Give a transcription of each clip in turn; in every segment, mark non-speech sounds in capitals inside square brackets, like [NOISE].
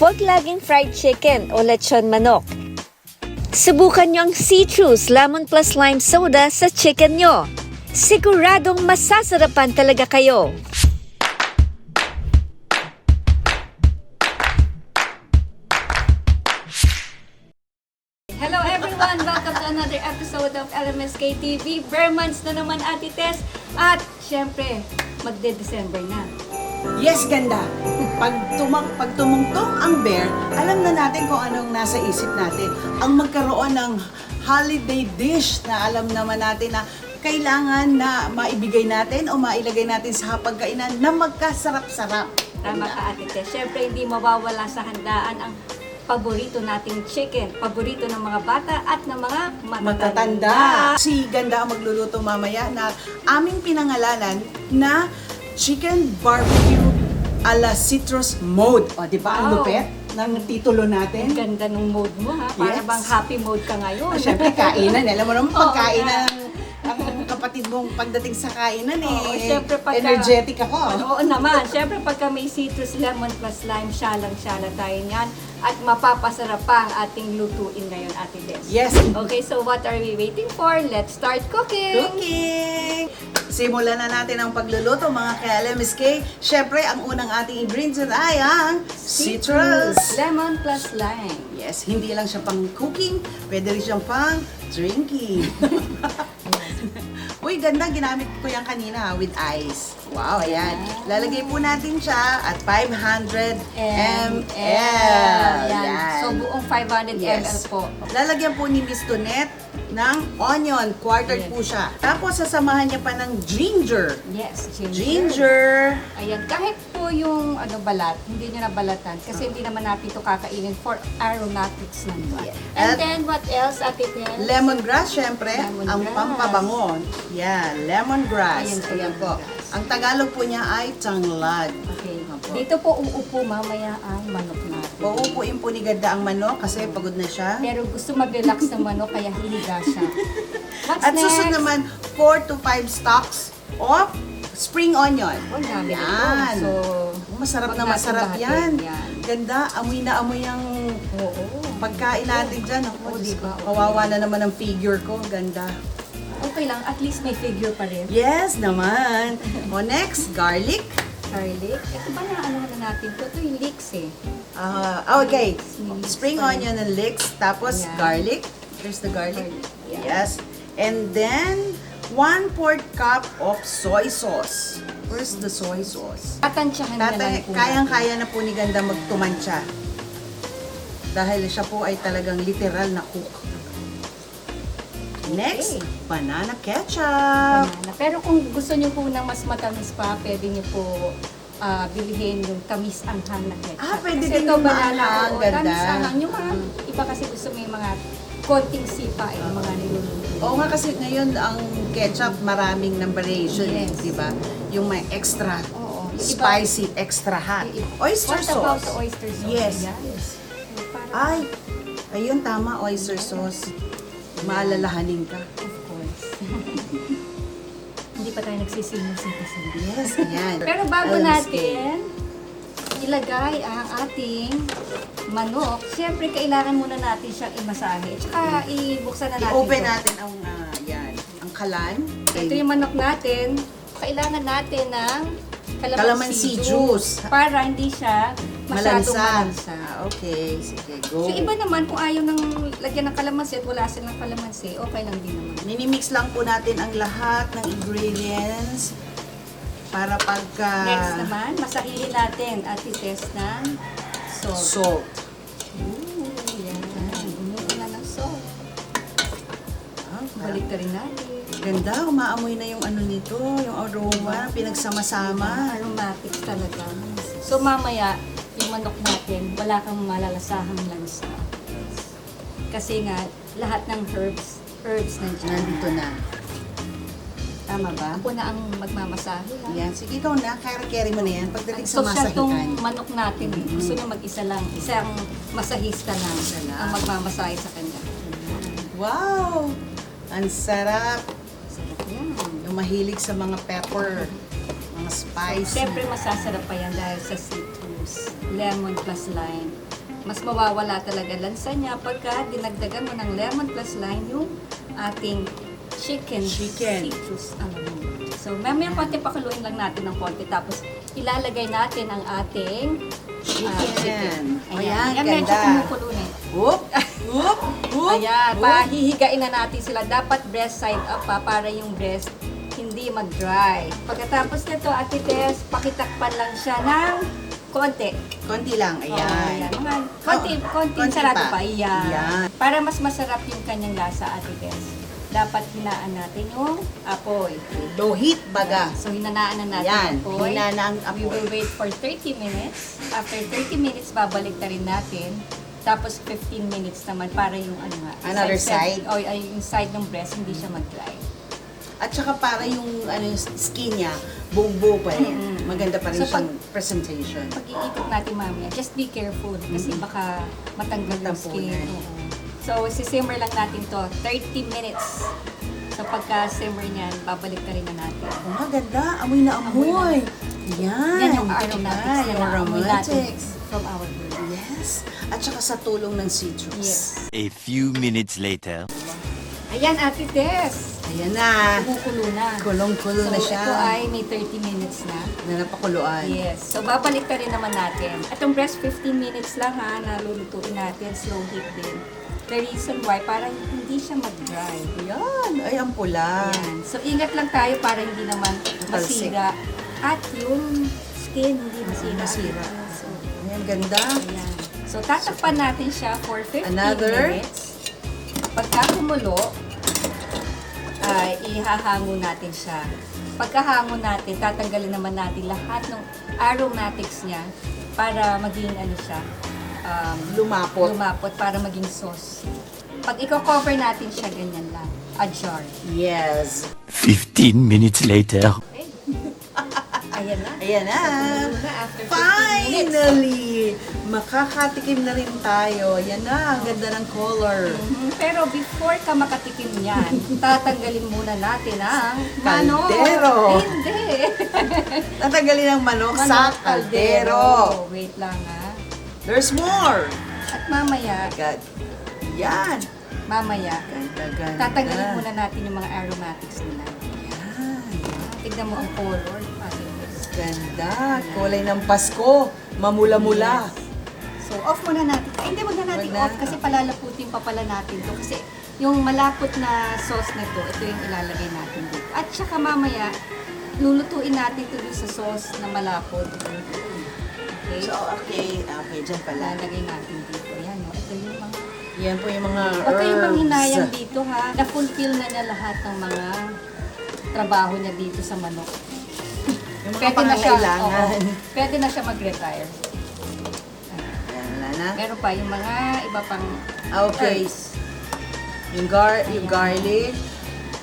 Huwag laging fried chicken o lechon manok. Subukan nyo ang citrus lemon plus lime soda sa chicken nyo. Siguradong masasarapan talaga kayo. Hello everyone! Welcome to another episode of LMSK TV. Bare months na naman Ate Tess. At syempre, magde-December na. Yes, ganda. Pag, tumang, pag tumungtong ang bear, alam na natin kung anong nasa isip natin. Ang magkaroon ng holiday dish na alam naman natin na kailangan na maibigay natin o mailagay natin sa hapagkainan na magkasarap-sarap. Tama ka Ate Tess. Syempre, hindi mawawala sa handaan ang paborito nating chicken. Paborito ng mga bata at ng mga matatanda. Matatanda. Si Ganda ang magluluto mamaya na aming pinangalanan na chicken barbecue ala citrus mode. O, di ba? Ang Wow. lupet ng titulo Ang natin. ganda ng mode mo ha. Para Yes. bang happy mode ka ngayon. Ah, Siyempre, kainan. Alam mo naman, pagkainan ang, ang kapatid mong pagdating sa kainan eh. Oo, syempre pagka- energetic ako. Oo naman. Siyempre, pagka may citrus, lemon plus lime, syalang-syala tayo niyan. At mapapasarap pa ang ating lutuin ngayon, Ate Des. Yes. Okay, so what are we waiting for? Let's start cooking! Cooking! Simulan na natin ang pagluluto mga ka-LMSK. Siyempre, ang unang ating ingredients ay ang citrus. Lemon plus lime. Yes, hindi lang siya pang cooking, pwede rin siyang pang drinking. [LAUGHS] Uy, ganda. Ginamit ko yan kanina with ice. Wow, ayan. Lalagay po natin siya at 500 ml. Yan. So, buong 500 ml Yes. po. Lalagyan po ni Miss Tonet ng onion. Quartered Yes. po siya. Tapos, sasamahan niya pa ng ginger. Yes, ginger. Ginger. Ayan, kahit po yung ano balat, hindi nyo na balatan kasi hindi naman natin ito kakainin for aromatics lang ba. Yeah. And At- then what else, Ate Tel? Lemongrass, syempre. Ang Lemongrass. pampabango. Yan, lemongrass. Ayan po, Ayan po. lemongrass. Ang Tagalog po niya ay tanglad. Okay. Opo. Dito po uupo mamaya ang manok. Uupuin po ni Ganda ang manok kasi pagod na siya. Pero gusto mag-relax ng manok kaya hihiga siya. What's At next? susunod naman, 4 to 5 stalks of spring onion. Oh, dami Yan. So, Masarap na masarap yan. Yan. Ganda, amoy na amoy ang oo. pagkain natin dyan. Oo, Diyos diba? kawawa na naman ang figure ko. Ganda. Okay lang, at least may figure pa rin. Yes naman. o next, garlic. Garlic. Ito ba na ano na natin to? Ito yung leeks eh. Ah, okay. Spring onion and leeks. Tapos Yan. garlic. There's the garlic. Garlic, yeah. Yes. And then, 1 4 cup of soy sauce. Where's the soy sauce? Tatansyahan na lang Tatay, po kayang-kaya na po ni Ganda magtumansya. Dahil siya po ay talagang literal na cook. Next, Okay. banana ketchup. banana. Pero kung gusto niyo po ng mas matamis pa, pwede niyo po ah, bilhin yung tamis anghang na ketchup. Ah, pwede kasi din ito yung banana, maanghang, oo, ganda. tamis anghang. Yung mga, iba kasi gusto may mga konting sipa eh, yung mga niluluto. Oo nga kasi ngayon ang ketchup maraming numberation, Yes. di ba? Yung may extra Oo. Yung iba- spicy, extra hot. Oyster What about sauce. the oyster sauce? Yes. Parang- Ay, ayun tama, oyster sauce. Maalalahanin ka. Pa tayo nagsisimusin-simusin. Yes, ayan. Pero bago Alam, natin ilagay ang ating manok, siyempre kailangan muna natin siyang imasahe. Tsaka ibuksan na natin. I-open natin ang, ah, yan, ang kalan. Ito yung manok natin. Kailangan natin ng calamansi, Calamansi juice. Para hindi siya masyadong malansa. Ah, okay, sige, go. So iba naman kung ayaw ng lagyan ng kalamansi at wala silang kalamansi, okay lang din naman. Minimix lang po natin ang lahat ng ingredients para pagka Next naman, masahihin natin at test ng salt. salt. Ooh, yan. Na ng salt. Ah, Balik ka rin natin. Ganda, umaamoy na yung ano nito, yung aroma, pinagsama-sama. Aromatics talaga. So mamaya, yung manok natin, wala kang malalasahang lansa. Kasi nga, lahat ng herbs, herbs nandiyan. Nandito na. Tama ba? Ako na ang magmamasahe. ha? Yan, sige ikaw na, carry mo na yan. Pagdating sa So masahikan. manok natin, gusto niya mag-isa lang, isang masahista lang Isa lang. ang magmamasahe sa kanya. Wow! Ang sarap. Mahilig sa mga pepper, mga spicy. Siyempre masasarap pa yan dahil sa citrus. lemon plus lime. Mas mawawala talaga lansa niya pagka dinagdagan mo ng lemon plus lime yung ating chicken, Chicken. citrus. Alam mo. So, mamaya konti pakuluin lang natin ng konti. Tapos, ilalagay natin ang ating ah, Chicken. chicken. Ayan, Yan, medyo ganda. kumukulo na eh. Whoop! Whoop! Whoop! Ayan, pahihigain na natin sila. Dapat breast side up pa para yung breast hindi mag-dry. Pagkatapos nito, Ate Tess, pakitakpan lang siya ng konti. Konti lang, ayan. ayan. Mga konti, Oh, konti, konti sarado pa. pa. Ayan. Ayan. Para mas masarap yung kanyang lasa, Ate Tess. Dapat hinaan natin yung apoy. Low heat baga. So, hinanaan na natin Yan, yung apoy. hina na ang We will apoy. wait for 30 minutes. After 30 minutes, babalik na rin natin. Tapos 15 minutes naman para yung ano nga. Another side? O ay, yung side ng breast, hindi siya mag-dry. At saka para yung ano, yung skin niya, buo-buo pa rin. Mm-mm. Maganda pa rin So, pag- siyang presentation. Pag iikot natin mamaya, just be careful kasi baka matanggal yung skin. Matampunan. Oo. So, sisimmer lang natin to 30 minutes. So, pagka-simmer niyan, babalik na rin na natin. Oh, maganda. Amoy na amoy. Yan. Yan yung aromatics Yan, na naamoy natin aromatics. from our bird. Yes. At saka sa tulong ng citrus. Yes. A few minutes later. Ayan, Ate Tess. Ayan na. Kumukulo na. Kulong-kulo so, na siya. ito ay may 30 minutes na. Na napakuluan. Yes. So, babalik na rin naman natin. Itong breast 15 minutes lang ha, na lulutuin natin. Slow heat din. The reason why, para hindi siya mag-dry. Yan. Ay, ang pula. Ayan. So, ingat lang tayo para hindi naman masira. At yung skin, hindi masira. masira. So, Ayan, ganda. ayan. So, tatakpan natin siya for 15 Another? minutes. Pagka kumulo, ay ihahango natin siya. Pagkahango natin, tatanggalin naman natin lahat ng aromatics niya para maging ano siya, um, Lumapot. lumapot para maging sauce. Pag i-cover natin siya, ganyan lang. A jar. Yes. 15 minutes later. Ayan na. Ayan na. Na after 15 minutes. Finally! Makakatikim na rin tayo. Ayan na. Ang ganda ng color. Mhm. Pero before ka makatikim niyan, [LAUGHS] tatanggalin muna natin ang manok. Kaldero. Hindi. [LAUGHS] Tatanggalin ang manok, sa Manok kaldero. Wait lang ha. There's more. At mamaya, God. Yan. mamaya, Ganda, ganda. tatanggalin muna natin yung mga aromatics nila. Yan. Tignan mo ang color. Ganda. Kulay ng Pasko. Mamula-mula. So, off muna natin. Ay, hindi, wag na natin Wag na. off kasi palalaputin pa pala natin to. Kasi yung malapot na sauce na to, ito yung ilalagay natin dito. At saka mamaya, lulutuin natin to dun sa sauce na malapot. Okay? So, okay. Okay, dyan pala. Lalagay natin dito. Yan, no? Ito yung mga... Yan po yung mga Huwag kayong manghinayang herbs. dito, ha? Na-fulfill na niya lahat ng mga trabaho niya dito sa manok. Yung mga na siya, pangangailangan. oo, pwede na siya mag-retire. Yan, wala na. Meron pa yung mga iba pang Okay. herbs. Yung, gar yung Ayan. garlic,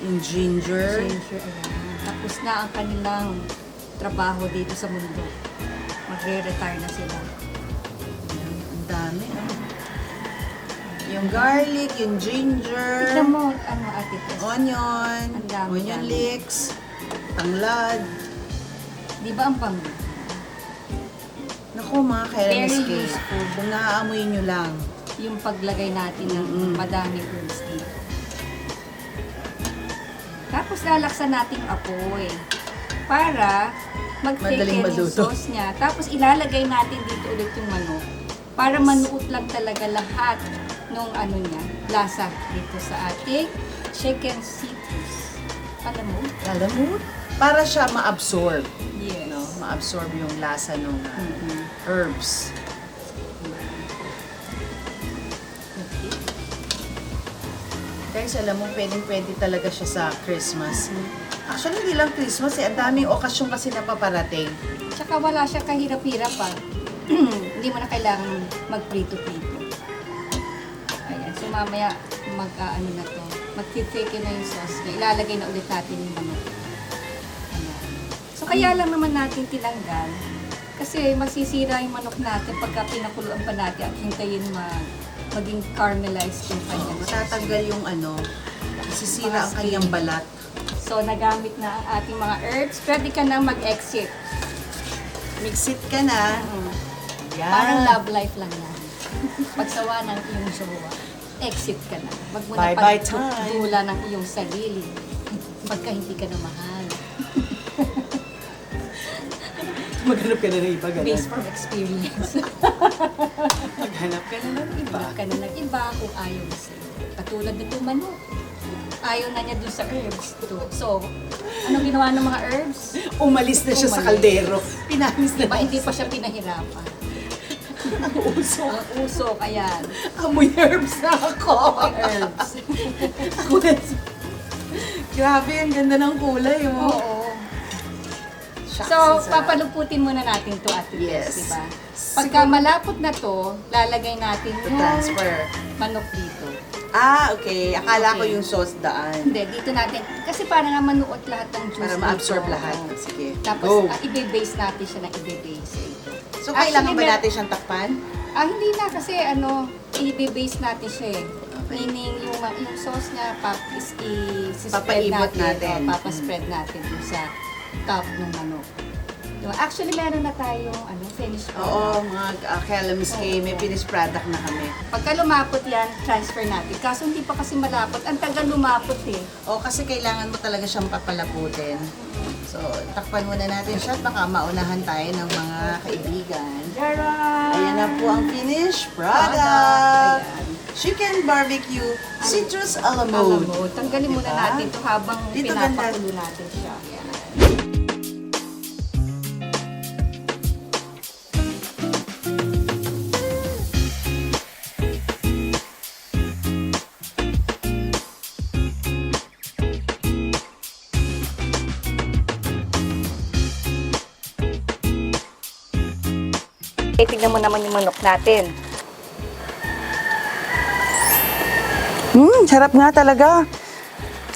yung ginger. Ginger, ayan. Tapos na ang kanilang trabaho dito sa mundo. Magre-retire na sila. Ang dami. ah. Yung garlic, yung ginger, Tignan mo, ano, ate Tess. onion, Ang dami, onion dami. leeks, tanglad. Di ba ang bango? Naku mga Very escape. useful. Kung naaamoy nyo lang. Yung paglagay natin ng Mm-mm. madaming herbs dito. Tapos lalaksan natin apoy para Madaling yung maluto. sauce niya. Tapos ilalagay natin dito ulit yung manok para manuot lang talaga lahat nung ano niya, lasa dito sa ating chicken citrus. Alam mo? Alam mo? Para siya ma-absorb. Ma-absorb yung lasa ng Mhm. herbs. Okay. Guys, alam mo, pwedeng-pwede talaga siya sa Christmas. Actually, hindi lang Christmas eh. Ang daming okasyon kasi na paparating. Tsaka wala siya kahirap-hirap pa. [CLEARS THROAT] Hindi mo na kailangan magprito-prito. Ayan. So mamaya mag ano na to. Mag-thicken na yung sauce. Ilalagay na ulit natin yung manok. Kaya lang naman natin tinanggal. Kasi masisira yung manok natin pagka pinakuluan pa natin at hintayin mag maging caramelized yung kanyang sauce. Matatanggal yung ano, sisira ang kanyang balat. So nagamit na ang ating mga herbs. Pwede ka na mag-exit. Mix it ka na. Mm. Yan. Parang love life lang yan. [LAUGHS] Pagsawa ng iyong jowa, exit ka na. Wag mo na Bye-bye time. pagtutula ng iyong sarili [LAUGHS] pagka hindi ka na mahal. Maghanap ka na ng iba, ganun. Based from experience. [LAUGHS] Maghanap ka na ng iba. Hanap ka na ng iba kung ayaw na sa'yo. Katulad nito manok. Ayaw na niya dun sa herbs to. So, anong ginawa ng mga herbs? Umalis na siya sa Umalis. kaldero. Pinanis na Diba, hindi pa siya pinahirapan. [LAUGHS] ang uso. Ang uso, ayan. Amoy herbs na ako. Herbs. [LAUGHS] Na- Grabe, ang ganda ng kulay, oh. Oo. Shucks, So, papaluputin muna natin to at Yes. yes. di ba? Pagka malapot na to, lalagay natin yung Transfer. manok dito. Ah, okay. Akala ko Okay. yung sauce daan. Hindi, dito natin. Kasi para nga manuot lahat ng juice Para ma-absorb lahat. Oo. Sige. Tapos, Go. uh, ibe-base natin siya ng ibe-base. So, kailangan ba mer- natin siyang takpan? Ah, hindi na kasi ano, i-base natin siya eh. Meaning, yung, ma- yung sauce niya, pap, is i-spread Papaibot natin. natin. O, papaspread natin dun sa top ng manok. Diba? Actually, meron na tayong ano, finished product. Oo, mga uh, Kellam's K, may finished product na kami. Pagka lumapot yan, transfer natin. Kaso hindi pa kasi malapot. Ang tagal lumapot eh. O, kasi kailangan mo talaga siyang papalaputin. So, takpan muna natin siya at baka maunahan tayo ng mga kaibigan. Ayan na po ang finished product. Ayan. Chicken barbecue citrus a la Alam mode. mo, tanggalin muna Diba? natin ito habang Dito pinapakulo natin siya. Eh, tignan mo naman yung manok natin. Hmm, sarap nga talaga.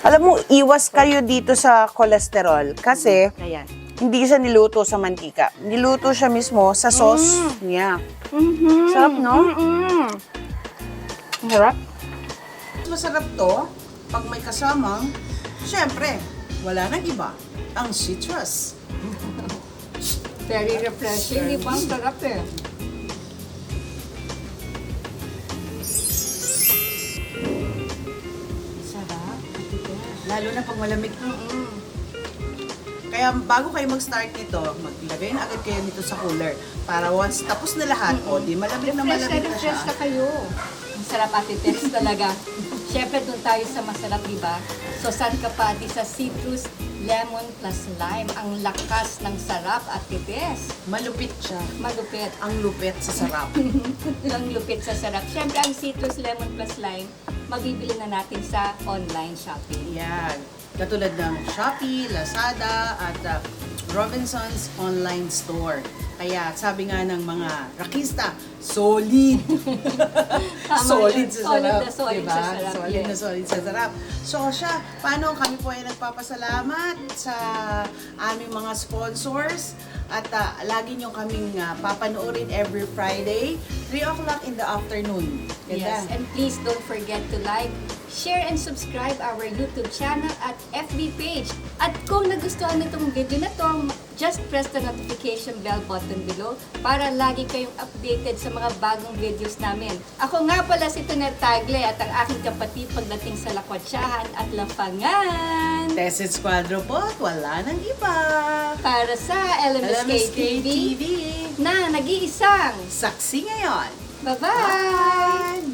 Alam mo, iwas kayo dito sa cholesterol kasi Ayan. hindi siya niluto sa mantika. Niluto siya mismo sa sauce niya. Sarap, no? Harap. Masarap to pag may kasamang, syempre, wala nang iba, ang citrus. [LAUGHS] Very refreshing. Di ba? Ang sarap eh. Sarap. Lalo na pag malamig. Mm-mm. Kaya bago kayo mag-start nito, maglagay na agad kayo nito sa cooler. Para once tapos na lahat, o di malamig na malamig na siya. refresh na kayo. Ang sarap ate Teres talaga. Siyempre, doon tayo sa masarap, di ba? So, saan ka pa ate sa citrus, lemon plus lime? Ang lakas ng sarap, ate Teres. Malupit siya. Malupit. Ang lupit sa sarap. [LAUGHS] ang lupit sa sarap. Siyempre, ang citrus, lemon plus lime, mabibili na natin sa online shopping. Yan. Katulad ng Shopee, Lazada, at uh, Robinson's online store. Kaya sabi nga ng mga rakista, solid. [LAUGHS] solid yun. sa Solid sarap. na solid diba? sa sarap, Solid yes. na solid sa sarap. So siya, paano kami po ay nagpapasalamat sa aming mga sponsors at uh, lagi nyo kaming uh, papanoorin every Friday, 3 o'clock in the afternoon. Ganda. Yes, and please don't forget to like, share, and subscribe our YouTube channel at FB page. At kung nagustuhan nitong video na to, just press the notification bell button below para lagi kayong updated sa mga bagong videos namin. Ako nga pala si Tuner Tagle at ang aking kapatid pagdating sa Lakwatsahan at Lapangan. Tested Squadro po at wala nang iba. Para sa LMSK, LMSK TV TV. na nag-iisang. Saksi ngayon. Bye-bye!